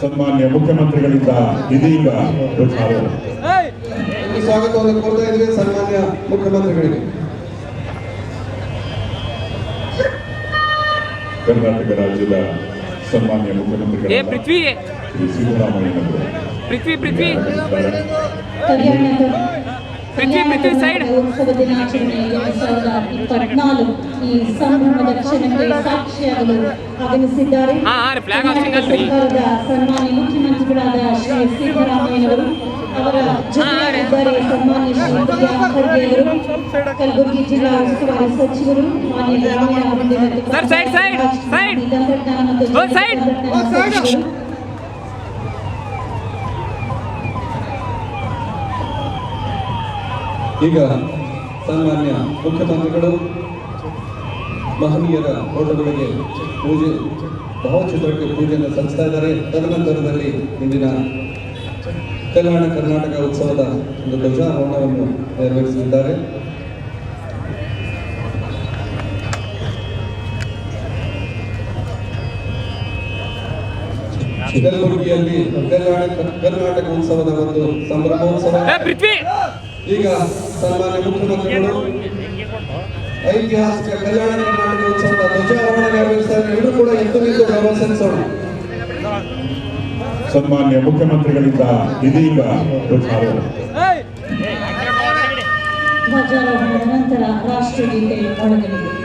ಸನ್ಮಾನ್ಯ ಮುಖ್ಯಮಂತ್ರಿಗಳಿಂದ ಇದೀಗ ಸ್ವಾಗತವನ್ನು ಕೋರ್ತಾ ಇದ್ದೀವಿ ಸನ್ಮಾನ್ಯ ಮುಖ್ಯಮಂತ್ರಿಗಳಿಗೆ. ಕರ್ನಾಟಕ ರಾಜ್ಯದ ಸನ್ಮಾನ್ಯ ಏ ಮುಖ್ಯಮಂತ್ರಿಗಳ ಸಿದ್ದರಾಮಯ್ಯನವರು ಪೃಥ್ವಿ ಸೈಡ್. ಉತ್ಸವ ದಿನಾಚರಣೆ ಎರಡು ಸಾವಿರದ ಇಪ್ಪತ್ನಾಲ್ಕು ಈ ಸಂಭ್ರಮದ ಕ್ಷಣಕ್ಕೆ ಸಾಕ್ಷಿಯಾಗಲು ಆಗಮಿಸಿದ್ದಾರೆ. ಸರ್ಕಾರದ ಸನ್ಮಾನ್ಯ ಮುಖ್ಯಮಂತ್ರಿಗಳಾದ ಶ್ರೀ ಸಿದ್ದರಾಮಯ್ಯನವರು ಅವರ ಜೊತೆ ಇದ್ದಾರೆ ಸನ್ಮಾನ್ಯ ಶ್ರೀ ಪ್ರಿಯಾ ಖರ್ಗೆ ಅವರು ಕಲಬುರಗಿ ಜಿಲ್ಲಾ ಉಸ್ತುವಾರಿ ಸಚಿವರು ಮಾನ್ಯ ಮತ್ತು Sir, ಸೈಡ್ ಸೈಡ್. ತಂತ್ರಜ್ಞಾನ ಮತ್ತು Oh, side. ತಂತ್ರಜ್ಞಾನ ಸಚಿವರು ಈಗ ಸನ್ಮಾನ್ಯ ಮುಖ್ಯಮಂತ್ರಿಗಳು ಮಹನೀಯರ ಫೋಟೋಗಳಿಗೆ ಪೂಜೆ, ಭಾವಚಿತ್ರಕ್ಕೆ ಪೂಜೆಯನ್ನು ಸಲ್ಲಿಸ್ತಾ ಇದ್ದಾರೆ. ತದನಂತರದಲ್ಲಿ ಇಂದಿನ ಕಲ್ಯಾಣ ಕರ್ನಾಟಕ ಉತ್ಸವದ ಒಂದು ಧ್ವಜಾರೋಹಣವನ್ನು ನೆರವೇರಿಸಲಿದ್ದಾರೆ ಕಲಬುರಗಿಯಲ್ಲಿ ಕಲ್ಯಾಣ ಕರ್ನಾಟಕ ಉತ್ಸವದ ಒಂದು ಸಂಭ್ರಮೋತ್ಸವ. ಈಗ ಸನ್ಮಾನ್ಯ ಮುಖ್ಯಮಂತ್ರಿಗಳು ಐತಿಹಾಸಿಕ ಕಲ್ಯಾಣ ಕರ್ನಾಟಕ ಉತ್ಸವದ ಧ್ವಜಾರೋಹಣ ನೆರವೇರಿಸ್ತಾರೆ ಎಲ್ಲರೂ ಕೂಡ ಎದ್ದು ನಿಂತು ಗೌರವ ಸಲ್ಲಿಸೋಣ ಸನ್ಮಾನ್ಯ ಮುಖ್ಯಮಂತ್ರಿಗಳಿಂದ ಇದೀಗ ಧ್ವಜಾರೋಹಣ. ಧ್ವಜಾರೋಹಣದ ನಂತರ ರಾಷ್ಟ್ರಗೀತೆ ಮೊಳಗಲಿದೆ